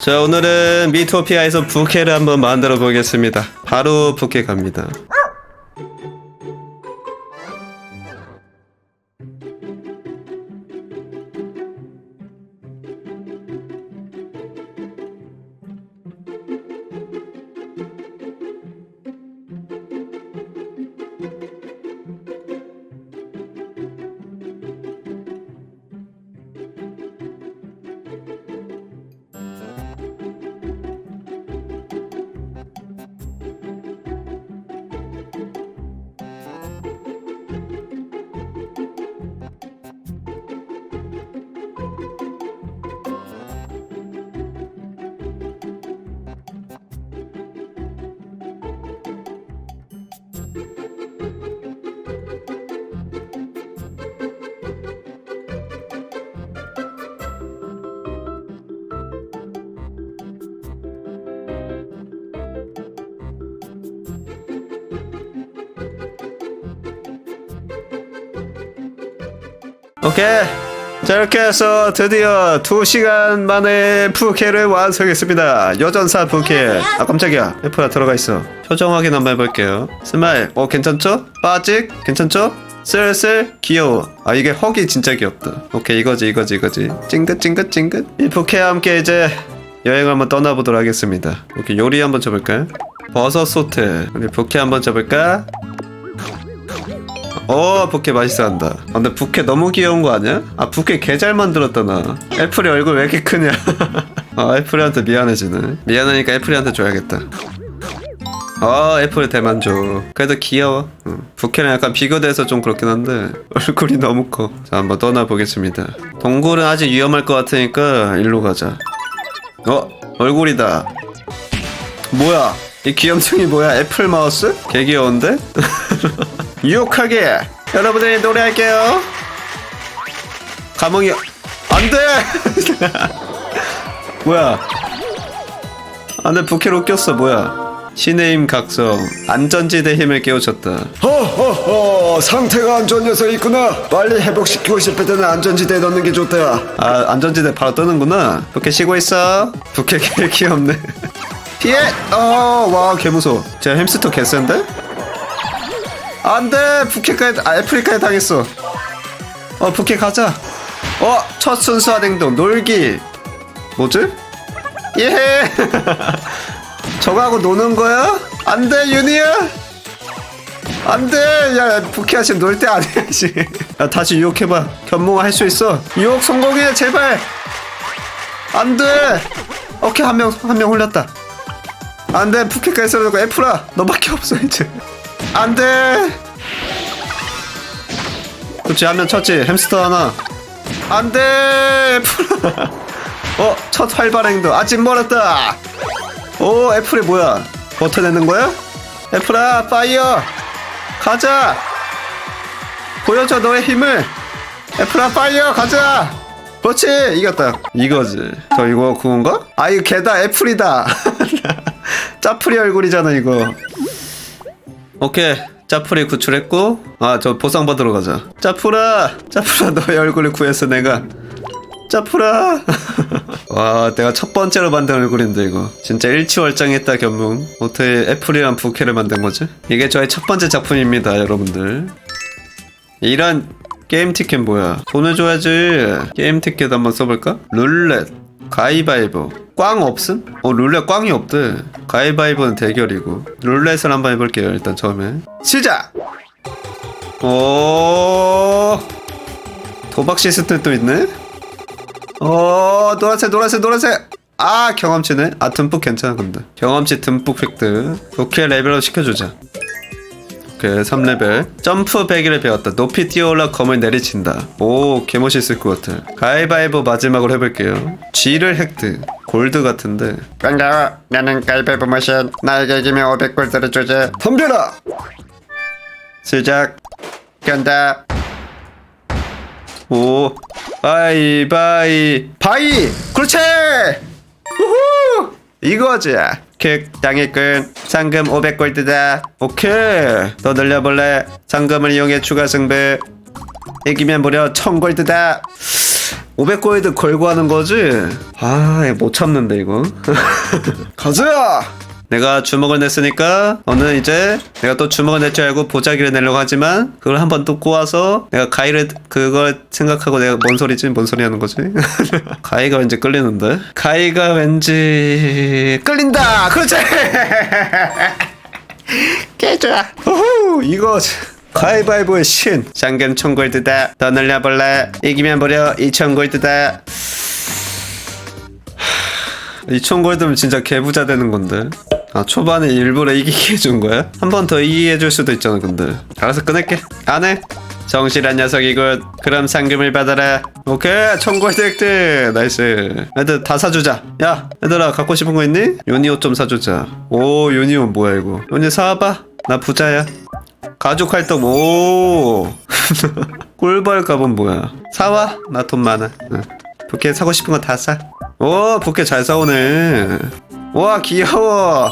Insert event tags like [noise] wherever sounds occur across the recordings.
자 오늘은 미토피아에서 부캐를 한번 만들어 보겠습니다. 바로 부캐 갑니다 오케이. 자 이렇게 해서 드디어 2시간 만에 부캐를 완성했습니다. 여전사 부캐 아 깜짝이야. F가 들어가 있어. 표정 확인 한번 해볼게요. 스마일. 어 괜찮죠? 빠직? 괜찮죠? 슬슬 귀여워. 아 이게 헉이 진짜 귀엽다. 오케이 이거지 이거지 이거지. 찡긋 찡긋 찡긋. 이 부캐와 함께 이제 여행을 한번 떠나보도록 하겠습니다. 오케이 요리 한번 쳐볼까요? 버섯 소트 우리 부캐 한번 쳐볼까? 어 부캐 맛있어 한다. 아, 근데 부캐 너무 귀여운 거 아니야? 아 부캐 개 잘 만들었다 나. 애플이 얼굴 왜 이렇게 크냐? [laughs] 아 애플이한테 미안해지네. 미안하니까 애플이한테 줘야겠다. 어 애플 대만족. 그래도 귀여워. 응. 부캐랑 약간 비교돼서 좀 그렇긴 한데 얼굴이 너무 커자 한번 떠나보겠습니다. 동굴은 아직 위험할 것 같으니까 일로 가자. 어 얼굴이다. 뭐야? 이 귀염둥이 뭐야? 애플 마우스? 개 귀여운데? [laughs] 유혹하게 여러분들이 노래할게요. 감흥이 안돼! [laughs] 뭐야? 안돼 부캐 웃겼어. 뭐야? 신의 힘 각성 안전지대 힘을 깨우쳤다. 허허허 상태가 안 좋은 녀석이 있구나. 빨리 회복시키고 싶을 때는 안전지대에 넣는 게 좋다. 아 안전지대 바로 뜨는구나. 부캐 쉬고 있어. 부캐 [laughs] 개 귀엽네. [laughs] 피해 어와 개무서워. 제 햄스터 개센데 안돼. 부캐까지 아 애프리카에 당했어. 어 부캐 가자. 어 첫 순수한 행동. 놀기. 뭐지? 예. [laughs] 저거하고 노는 거야? 안돼 윤희야. 안돼. 야 부캐야 지금 놀 때 아니야 [laughs] 지금. 야 다시 유혹해봐. 견몽아 할 수 있어. 유혹 성공해 제발. 안돼. 오케이 한 명 한 명 홀렸다. 안돼. 부캐까지 썰어놓고 애플아. 너밖에 없어 이제 안돼. 그렇지 한 명 쳤지. 햄스터 하나. 안돼. 애플아 [laughs] 어첫 활발 행동. 아직 멀었다. 오 애플이 뭐야? 버텨 내는 거야? 애플아 파이어. 가자. 보여줘 너의 힘을. 애플아 파이어 가자. 그렇지 이겼다. 이거지. 저 이거 그건가? 아 이거 개다 애플이다. [laughs] 짜프리 얼굴이잖아 이거 오케이. 짜프리 구출했고 아 저 보상 받으러 가자. 짜프라 짜프라 [laughs] 너의 얼굴을 구했어 내가. 짜프라 [laughs] 와 내가 첫 번째로 만든 얼굴인데 이거. 진짜 일치월장했다 견문. 어떻게 애플이랑 부캐를 만든 거지? 이게 저의 첫 번째 작품입니다 여러분들. 이런 게임 티켓 뭐야? 돈을 줘야지. 게임 티켓 한번 써볼까? 룰렛. 가위바위보 꽝 없음? 어 룰렛 꽝이 없대. 가위바위보는 대결이고. 룰렛을 한번 해볼게요 일단 처음에. 시작! 오! 도박 시스템도 있네? 어 노란색 노란색 노란색! 아 경험치네. 아 듬뿍 괜찮아 근데. 경험치 듬뿍 획득. 오케이 레벨업 시켜주자 오케이 3레벨. 점프 배기를 배웠다. 높이 뛰어올라 검을 내리친다. 오 개멋있을 것 같아. 가위바위보 마지막으로 해볼게요. G를 획득. 골드 같은데. 반가워 나는 가위바위보 머신 나에게 이기면 500골드를 주지. 덤벼라! 시작. 간다. 오 바이 바이 바이 그렇지! 우후! 이거지 킥 당일꾼 상금 500골드다. 오케이. 더 늘려볼래? 상금을 이용해 추가 승부. 이기면 무려 1000골드다. 500골드 걸고 하는 거지? 아, 못 참는데, 이거. [laughs] 가자 내가 주먹을 냈으니까 너는 이제 내가 또 주먹을 낼 줄 알고 보자기를 내려고 하지만 그걸 한번 또 꼬아서 내가 가위를 그걸 생각하고 내가 뭔 소리지? 뭔 소리 하는 거지? [laughs] 가위가 왠지 끌리는데? 가위가 왠지 끌린다! 그렇지! [laughs] 깨줘야 우후! 이거 가위바위보의 신! 장금 총골드다! 더 늘려볼래? 이기면 무려! 2천골드다! 2천 골드면 진짜 개부자 되는 건데. 아 초반에 일부러 이기게 해준 거야? 한 번 더 이기게 해줄 수도 있잖아 근데. 알아서 끊을게. 안 해. 정실한 녀석이군. 그럼 상금을 받아라. 오케이 천 골드 획득. 나이스. 애들 다 사주자. 야 얘들아 갖고 싶은 거 있니? 요니 옷 좀 사주자. 오 요니 옷 뭐야 이거. 요니 사와봐. 나 부자야. 가족 활동 오 [laughs] 꿀벌 값은 뭐야 사와 나 돈 많아 응. 부캐 사고 싶은 거 다 사. 오 부캐 잘 사오네 와 귀여워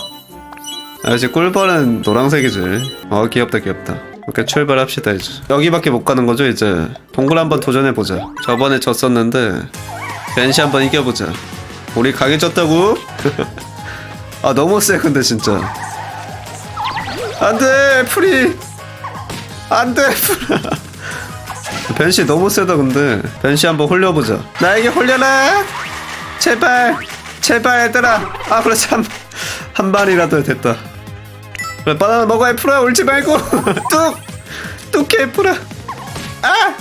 아 이제 꿀벌은 노란색이지. 어 귀엽다 귀엽다. 이렇게 출발합시다 이제. 여기밖에 못 가는 거죠 이제? 동굴 한번 도전해보자. 저번에 졌었는데 벤시 한번 이겨보자. 우리 강해졌다고? [laughs] 아 너무 세 근데 진짜. 안돼 프리! 안돼 [laughs] 벤시 너무 세다 근데. 벤시 한번 홀려보자. 나에게 홀려라 제발! 제발 얘들아! 아 그렇지 한, 한 발이라도 됐다. 그래 바나나 먹어 애플아 울지 말고. [laughs] 뚝! 뚝해 애플아 아!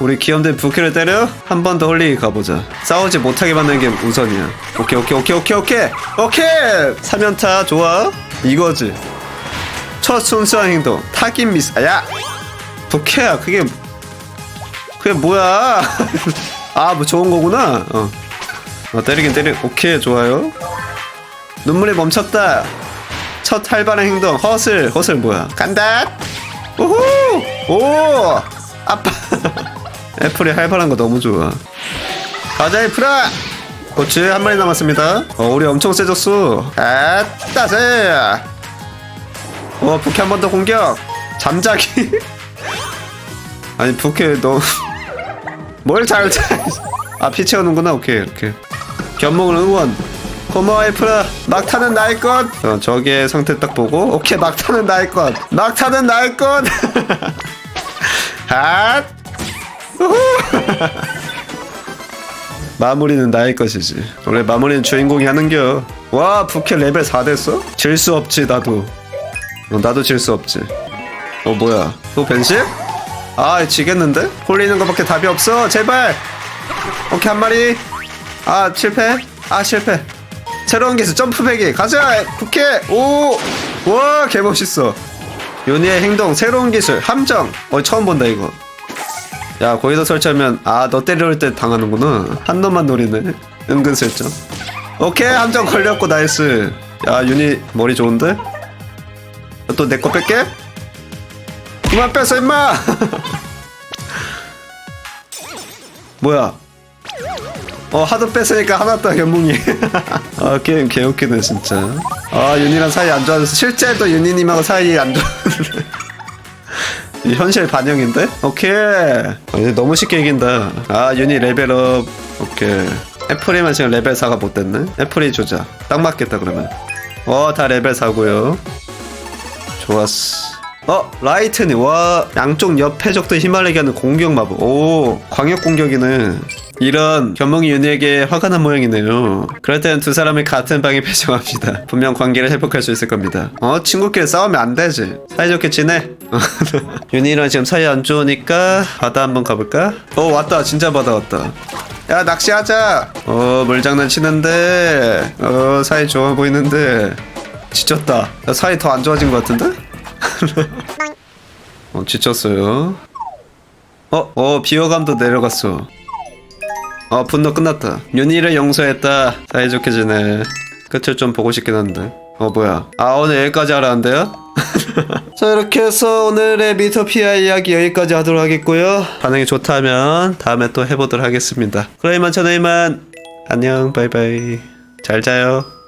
우리 귀염된 부캐를 때려? 한 번 더 홀리기 가보자. 싸우지 못하게 만드는 게 우선이야. 오케이 오케이 오케이 오케이 오케이. 오케이! 3연타 좋아. 이거지. 첫 순수한 행동. 타긴 미스. 야! 부캐야 그게 그게 뭐야? [laughs] 아 뭐 좋은 거구나. 어. 어 때리긴 때리. 오케이 좋아요 눈물이 멈췄다 첫 활발한 행동 허슬 허슬 뭐야 간다 우후 오 아빠 [laughs] 애플이 활발한 거 너무 좋아 가자 애플아 그렇지 한 마리 남았습니다 어 우리 엄청 세졌어 아따 세 어, 부캐 한 번 더 공격. 잠자기. [laughs] 아니, 부캐 너. [laughs] 뭘 잘, 잘. 아, 피 채우는구나. 오케이, 이렇게. 견목을 응원. 고마워, 에프라. 막타는 나의 것. 어, 저기의 상태 딱 보고. 오케이, 막타는 나의 것. 막타는 나의 것. [laughs] 핫. [laughs] 마무리는 나의 것이지. 원래 마무리는 주인공이 하는겨. 와, 부캐 레벨 4 됐어? 질 수 없지, 나도. 어, 나도 질 수 없지. 어 뭐야? 또 벤시? 아 지겠는데? 홀리는 것밖에 답이 없어. 제발. 오케이 한 마리. 아 실패. 아 실패. 새로운 기술 점프배기 가자. 부캐. 오. 와 개멋있어. 요니의 행동 새로운 기술 함정. 어 처음 본다 이거. 야 거기서 설치하면 아 너 때려올 때 당하는구나. 한 놈만 노리네. 은근슬쩍. 오케이 함정 걸렸고 나이스. 야 유니 머리 좋은데? 또 내 거 뺄게? 그만 뺏어 임마! [laughs] 뭐야? 어 하도 뺐으니까 하나 더 견뭉이. [laughs] 아 게임 개웃기네 진짜. 아 윤이랑 사이 안 좋아져서 실제도 윤이님하고 사이 안 좋아졌는데 [laughs] 이 현실 반영인데? 오케이. 아, 이제 너무 쉽게 이긴다. 아 윤이 레벨업. 오케이. 애플이만 지금 레벨 4가 못 됐네. 애플이 주자. 딱 맞겠다 그러면. 어다 레벨 4고요. 좋았어. 어 라이트니 와 양쪽 옆 힘을 내게 하는 공격 마법. 오 광역 공격이네 이런 견몽이 윤희에게 화가 난 모양이네요. 그럴 때는 두 사람을 같은 방에 [laughs] 배정합시다. 분명 관계를 회복할 수 있을 겁니다. 어 친구끼리 싸우면 안 되지. 사이좋게 지내. [laughs] 윤희랑 지금 사이 안 좋으니까 바다 한번 가볼까? 어 왔다. 진짜 바다 왔다. 야 낚시하자. 어 물장난 치는데. 어 사이 좋아 보이는데. 지쳤다. 야, 사이 더 안 좋아진 것 같은데? [laughs] 어, 지쳤어요. 어, 어, 비호감도 내려갔어. 어, 분노 끝났다. 윤희를 용서했다. 사이좋게 지내. 끝을 좀 보고 싶긴 한데. 어, 뭐야. 아, 오늘 여기까지 하라는데요? [laughs] 자, 이렇게 해서 오늘의 미토피아 이야기 여기까지 하도록 하겠고요. 반응이 좋다면 다음에 또 해보도록 하겠습니다. 그럼 이만 저는 이만. 안녕, 바이바이. 잘 자요.